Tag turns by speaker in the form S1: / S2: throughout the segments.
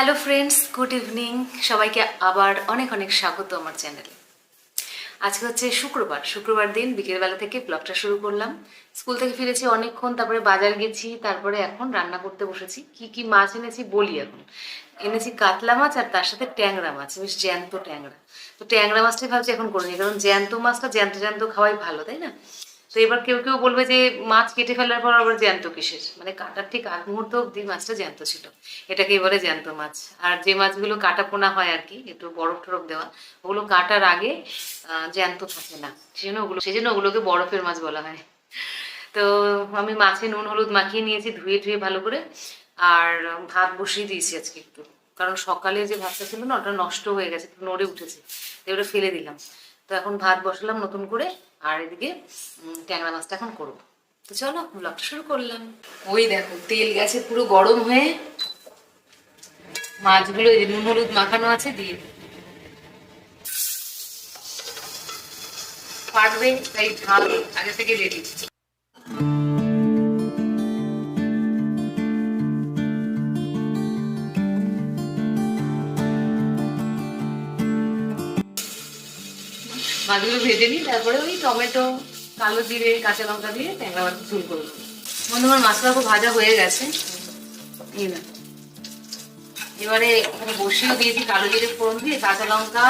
S1: Hello friends good evening সবাইকে আবার অনেক অনেক স্বাগত আমার চ্যানেলে আজকে হচ্ছে শুক্রবার। শুক্রবার দিন বিকেলবেলা থেকে ব্লগটা শুরু করলাম। স্কুল থেকে ফিরেছি অনেকক্ষণ, তারপরে বাজার গেছি, তারপরে এখন রান্না করতে বসেছি। কি কি মাছ এনেছি বলি এখন। এনেছি কাতলা মাছ আর তার সাথে ট্যাংরা মাছ। বেশ জ্যান্ত ট্যাংরা। তো ট্যাংরা মাছটাই ভাবছি এখন করে নিই, কারণ জ্যান্ত মাছটা জ্যান্ত জ্যান্ত খাওয়াই ভালো, তাই না? তো এবার কেউ কেউ বলবে যে মাছ কেটে ফেলার পর আবার জ্যান্ত কিসের? মানে কাটার ঠিক আগ মুহূর্ত অব্দি মাছটা জ্যান্ত ছিল। এটাকে এবারে জ্যান্ত মাছ। আর যে মাছগুলো কাটা পোনা হয় আর কি, একটু বরফ টরফ দেওয়া, ওগুলো কাটার আগে জ্যান্ত থাকে না। সেজন্য ওগুলো, সেজন্য ওগুলোকে বরফের মাছ বলা হয়। তো আমি মাছে নুন, হলুদ মাখিয়ে নিয়েছি, ধুয়ে ধুয়ে ভালো করে। আর ভাত বসিয়ে দিয়েছি আজকে একটু। কারণ সকালে যে ভাতটা ছিল না, ওটা নষ্ট হয়ে গেছে, নড়ে উঠেছে। ওটা ফেলে দিলাম। তো এখন ভাত বসালাম নতুন করে, আর এদিকে ট্যাংরা মাছটা এখন করব। তো চলো ব্লগটা শুরু করলাম। ওই দেখো, তেল গেছে পুরো গরম হয়ে। মাছগুলো এই নুন হলুদ মাখানো আছে, দিয়ে। ফাটবে, তাই ঝাল আগে থেকে রেডি মাছগুলো ভেজে নিই, তারপরে ওই টমেটো, কালো জিরে, কাঁচা লঙ্কা দিয়ে ট্যাংরা মাছ ঝুল করে দেবো আমার মাছটা খুব ভাজা হয়ে গেছে। না। এবারে এখানে বসিয়েও দিয়েছি কালো জিরে ফোড়ন দিয়ে, কাঁচা লঙ্কা,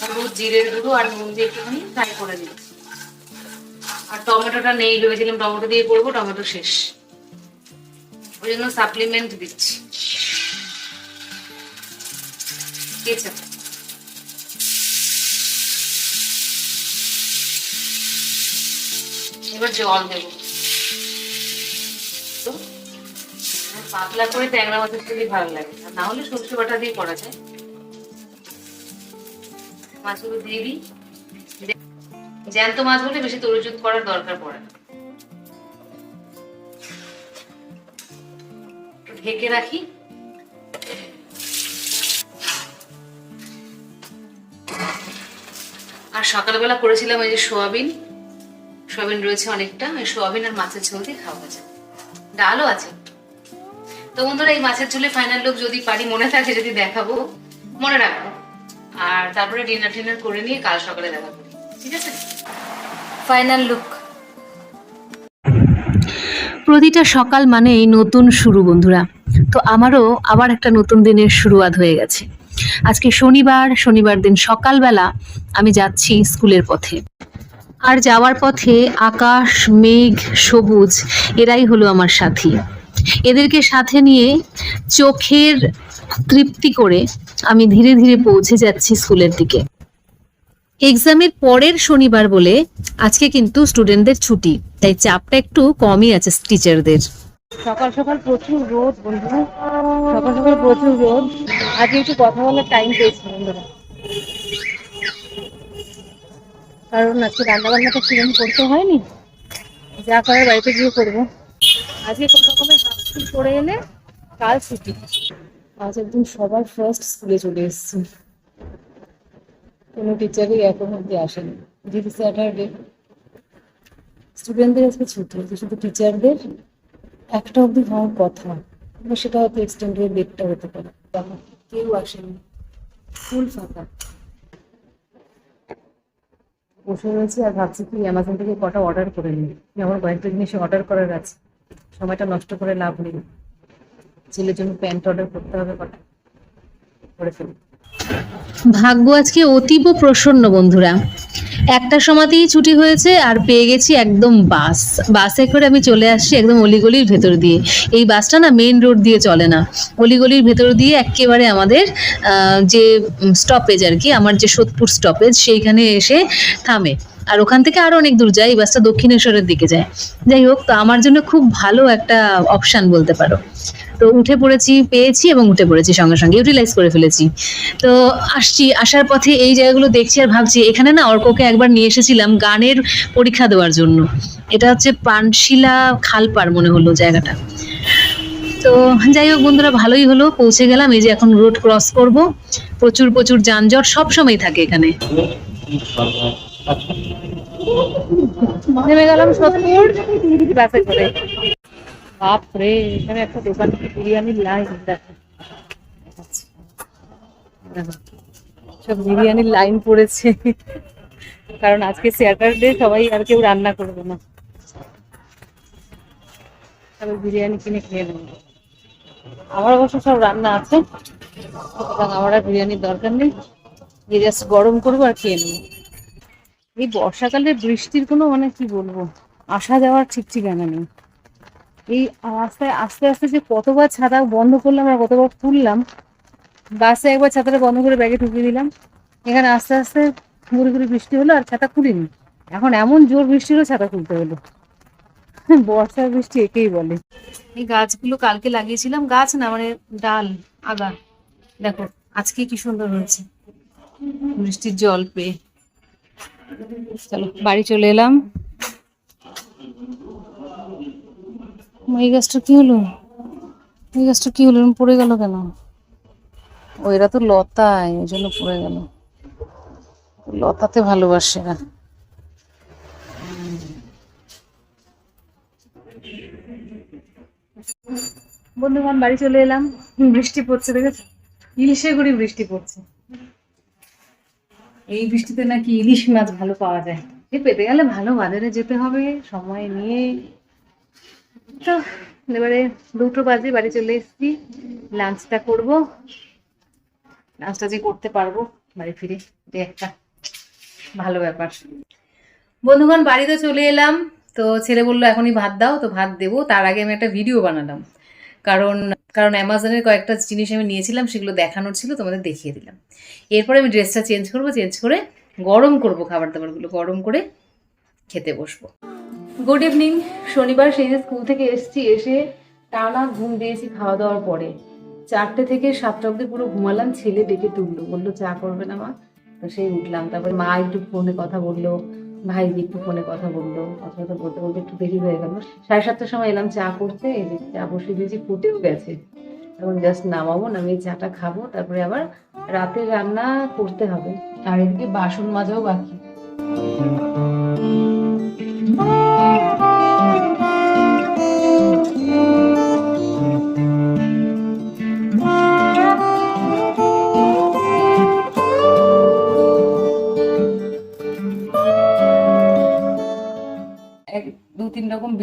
S1: হলুদ জিরের গুঁড়ো আর নুন দিয়ে একটুখানি ফ্রাই করে দিয়েছি আর টমেটোটা নেই, ভেবেছিলাম টমেটো দিয়ে করব, টমেটো শেষ। ওই জন্য সাপ্লিমেন্ট দিচ্ছি। কেচাপ। এবার জল দেবো। পাতলা করে ট্যাংরা মাছের খুবই ভালো লাগে। আর না হলে সরষে বাটা দিয়ে করা যায়। মাছগুলো দিয়ে দিই। জ্যান্ত মাছ হলে বেশি তরুজুত করার দরকার পড়ে না। ঢেকে রাখি। আর সকালবেলা করেছিলাম ওই যে সোয়াবিন। সোয়াবিন রয়েছে অনেকটা ওই সোয়াবিন আর মাছের ঝোল দিয়ে খাওয়া যায়। ডালও আছে। তো বন্ধুরা এই মাছের ঝোলে ফাইনাল লোক যদি পারি মনে থাকে যদি দেখাবো মনে রাখব। আর তারপরে ডিনার টিনার করে নিয়ে কাল সকালে দেখা করি। ঠিক আছে? ফাইনাল লুক প্রতিটা সকাল মানেই নতুন শুরু বন্ধুরা। তো আমারও আবার একটা নতুন দিনের শুরুয়াত হয়ে গেছে। আজকে শনিবার শনিবার দিন সকালবেলা আমি যাচ্ছি স্কুলের পথে। আর যাওয়ার পথে আকাশ, মেঘ, সবুজ, এরাই হলো আমার সাথী। এদেরকে সাথে নিয়ে চোখের তৃপ্তি করে আমি ধীরে ধীরে পৌঁছে যাচ্ছি স্কুলের দিকে। এক্সামের পরের শনিবার বলে আজকে কিন্তু স্টুডেন্টদের ছুটি, তাই চাপটা একটু কমই আছে টিচারদের। সকাল সকাল প্রচুর রোদ বন্ধু। সকাল সকাল প্রচুর রোদ। আজকে একটু কথা বলার টাইম পেয়েছি বন্ধুরা। কারণ আজকে রান্না বান্নাটা কিরম করতে হয়নি। যা করার বাড়িতে গিয়ে করব। আজকে কোনো রকমের হাফ করে এলে কাল ছুটি। আজ একদম সবার ফার্স্ট স্কুলে চলে এসেছি। কোনো টিচারই এখন অব্দি আসেনি। যেহেতু স্যাটারডে। স্টুডেন্টদের আজকে ছুটি আছে শুধু টিচারদের একটা অবধি হওয়ার কথা। সেটা হয়তো এক্সটেন্ড হয়ে হতে পারে। কেউ আসেনি। ফুল ফাঁকা। বসে রয়েছে আর ভাবছি কি অ্যামাজন থেকে কটা অর্ডার করে নিই। আমার কয়েকটা জিনিস অর্ডার করার আছে? সময়টা নষ্ট করে লাভ নেই। ছেলের জন্য প্যান্ট অর্ডার করতে হবে কটা? করে ফেলি। ভাগ্য আজকে অতীব প্রসন্ন বন্ধুরা। একটা সময়তেই ছুটি হয়েছে আর পেয়ে গেছি একদম বাস। বাসে করে আমি চলে আসছি একদম অলিগলির ভেতর দিয়ে। এই বাসটা না মেন রোড দিয়ে চলে না। অলিগলির ভেতর দিয়ে একেবারে আমাদের যে স্টপেজ আর কি, আমার যে সোদপুর স্টপেজ সেইখানে এসে থামে। আর ওখান থেকে আরও অনেক দূর যায়, এই বাসটা দক্ষিণেশ্বরের দিকে যায়। যাই হোক, তো আমার জন্য খুব ভালো একটা অপশান বলতে পারো। তো উঠে পড়েছি, পেয়েছি এবং উঠে পড়েছি সঙ্গে সঙ্গে ইউটিলাইজ করে ফেলেছি। তো আসছি, আসার পথে এই জায়গাগুলো দেখছি আর ভাবছি, এখানে না অর্ককে একবার নিয়ে এসেছিলাম গানের পরীক্ষা দেওয়ার জন্য। এটা হচ্ছে পানশিলা খালপার মনে হলো জায়গাটা। তো যাই হোক বন্ধুরা, ভালোই হলো, পৌঁছে গেলাম। এই যে এখন রোড ক্রস করব, প্রচুর প্রচুর যানজট, সব সময় থাকে এখানে। নেমে গেলাম সত্যপুর বাসে করে। বাপরে, এখানে একটা দোকান থেকে বিরিয়ানির লাইন দেখো। সব বিরিয়ানির লাইন পড়েছে। কারণ আজকে স্যাটারডে সবাই আর কেউ রান্না করবে না। তবে বিরিয়ানি কিনে খেয়ে নেব। আমার অবশ্য সব রান্না আছে। সুতরাং আমার আর বিরিয়ানির দরকার নেই। জাস্ট গরম করব আর খেয়ে নেব। এই বর্ষাকালে বৃষ্টির কোনো মানে কি বলব? আসা যাওয়ার ঠিক ঠিকানা নেই। এই রাস্তায় আস্তে আস্তে যে কতবার ছাতা বন্ধ করলাম আর কতবার তুললাম, বাসে একবার ছাতাটা বন্ধ করে ব্যাগে ঢুকিয়ে দিলাম। এখানে আস্তে আস্তে ঘুরে ঘুরে বৃষ্টি হলো আর ছাতা খুলিনি। এখন এমন জোর বৃষ্টি হলো ছাতা খুলতে হলো। বর্ষার বৃষ্টি একেই বলে। এই গাছগুলো কালকে লাগিয়েছিলাম, গাছ না মানে ডাল, আগা। দেখো, আজকে কি সুন্দর হয়েছে। বৃষ্টির জল পেয়ে। চলো, বাড়ি চলে এলাম। এই গাছটা কি হলো? এই গাছটা কি হলো? পড়ে গেল কেন? ও, এরা তো লতায় ওই জন্য পড়ে গেল। লতাতে ভালোবাসে না বন্ধুগণ বাড়ি চলে এলাম। বৃষ্টি পড়ছে, দেখেছ? ইলিশে গুড়ি বৃষ্টি পড়ছে। এই বৃষ্টিতে নাকি ইলিশ মাছ ভালো পাওয়া যায়। পেতে গেলে ভালো, বাজারে যেতে হবে, সময় নিয়ে তো এবারে দুটো বাজে, বাড়ি চলে এসেছি। লাঞ্চটা করব। লাঞ্চটা যে করতে পারব, বাড়ি ফিরে একটা ভালো ব্যাপার। বন্ধুগণ, বাড়িতে চলে এলাম। তো ছেলে বলল, এখনই ভাত দাও, তো ভাত দেবো। তার আগে আমি একটা ভিডিও বানালাম। কারণ কারণ অ্যামাজনের কয়েকটা জিনিস আমি নিয়েছিলাম, সেগুলো দেখানোর ছিল, তোমাদের দেখিয়ে দিলাম। এরপরে আমি ড্রেসটা চেঞ্জ করব, চেঞ্জ করে গরম করব খাবার দাবারগুলো গরম করে খেতে বসবো। গুড ইভিনিং শনিবার সেই যে স্কুল থেকে এসেছি, এসে টানা ঘুম দিয়েছি খাওয়া দাওয়ার পরে। চারটে থেকে সাতটা অব্দি পুরো ঘুমালাম, ছেলে ডেকে তুললো। বলল, চা করবে না মা? তো সেই উঠলাম। তারপরে মা একটু ফোনে কথা বলল, ভাই একটু ফোনে কথা বলল। কথা কথা বলতে বলতে একটু দেরি হয়ে গেল। সাড়ে সাতটার সময় এলাম চা করতে। এই যে চা বসে দিয়েছি, ফুটেও গেছে। এখন জাস্ট নামাবো, নামিয়ে চাটা খাব। তারপরে আবার রাতে রান্না করতে হবে। আর এদিকে বাসন মাজাও বাকি।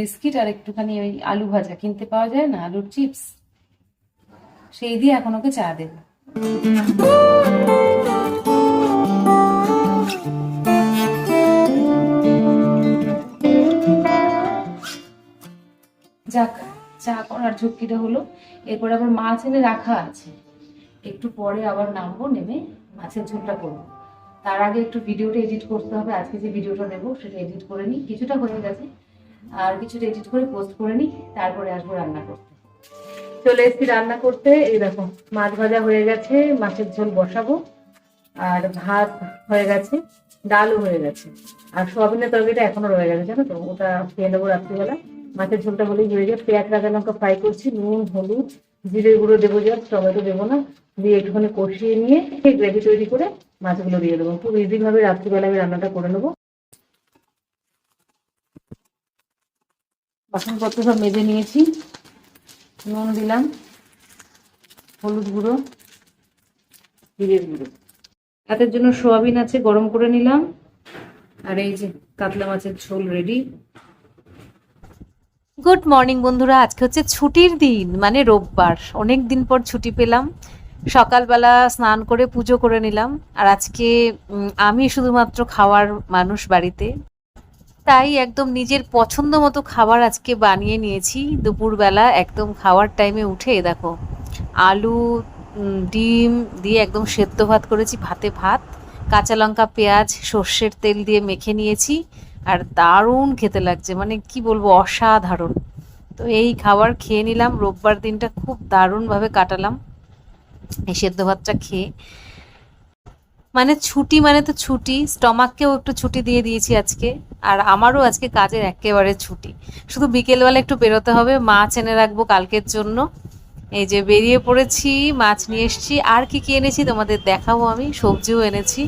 S1: বিস্কিট আর একটুখানি ওই আলু ভাজা। কিনতে পাওয়া যায় না? আলুর চিপস। সেই দিয়ে এখন ওকে চা দেবো। যাক, চা করার ঝুঁকিটা হলো। এরপরে আবার মাছ এনে রাখা আছে। একটু পরে আবার নামবো, নেমে মাছের ঝোলটা করব। তার আগে একটু ভিডিওটা এডিট করতে হবে। আজকে যে ভিডিওটা দেবো, সেটা এডিট করে নিই। কিছুটা হয়ে গেছে। আর কিছুটা এডিট করে পোস্ট করে নিই, তারপরে আসব রান্না করতে। চলে এসেছি রান্না করতে, এই দেখো, মাছ ভাজা হয়ে গেছে, মাছের ঝোল বসাবো, আর ভাত হয়ে গেছে, ডালও হয়ে গেছে, আর সোয়াবিনের তরকারিটা এখনও রয়ে গেছে, জানো তো, ওটা খেয়ে নেব রাত্রিবেলা। মাছের ঝোলটা হলেই হয়ে যায় পেঁয়াজ, কাঁচা লঙ্কা ফ্রাই করছি, নুন, হলুদ জিরে গুঁড়ো দেবো জাস্ট টমেটো দেবো না, দিয়ে একটুখানি কষিয়ে নিয়ে গ্রেভি তৈরি করে মাছগুলো দিয়ে দেবো। খুব ইজি ভাবে রাত্রিবেলা আমি রান্নাটা করে নেব। বাসনপত্র সব মেজে নিয়েছি, নুন দিলাম, হলুদ গুঁড়ো, জিরের গুঁড়ো। রাতের জন্য সোয়াবিন আছে, গরম করে নিলাম। আর এই যে কাতলা মাছের ঝোল রেডি
S2: গুড মর্নিং বন্ধুরা, আজকে হচ্ছে ছুটির দিন মানে রোববার। অনেক দিন পর ছুটি পেলাম। সকালবেলা স্নান করে পুজো করে নিলাম। আর আজকে আমি শুধুমাত্র খাওয়ার মানুষ বাড়িতে। তাই একদম নিজের পছন্দ মতো খাবার আজকে বানিয়ে নিয়েছি। দুপুরবেলা একদম খাওয়ার টাইমে উঠে দেখো, আলু ডিম দিয়ে একদম সেদ্ধ ভাত করেছি, ভাতে ভাত, কাঁচা লঙ্কা, পেঁয়াজ, সর্ষের তেল দিয়ে মেখে নিয়েছি আর দারুণ খেতে লাগছে মানে কি বলব, অসাধারণ। তো এই খাবার খেয়ে নিলাম, রোববার দিনটা খুব দারুণভাবে কাটালাম, এই সেদ্ধ ভাতটা খেয়ে। মানে ছুটি মানে তো ছুটি, স্টমাককেও একটু ছুটি দিয়ে দিয়েছি আজকে। আর আমারও আজকে কাজের একেবারে ছুটি। শুধু বিকেলবেলা একটু বেরোতে হবে, মাছ এনে রাখব কালকের জন্য। এই যে বেরিয়ে পড়েছি, মাছ নিয়ে এসছি। আর কি কি এনেছি তোমাদের দেখাবো আমি? সবজিও এনেছি।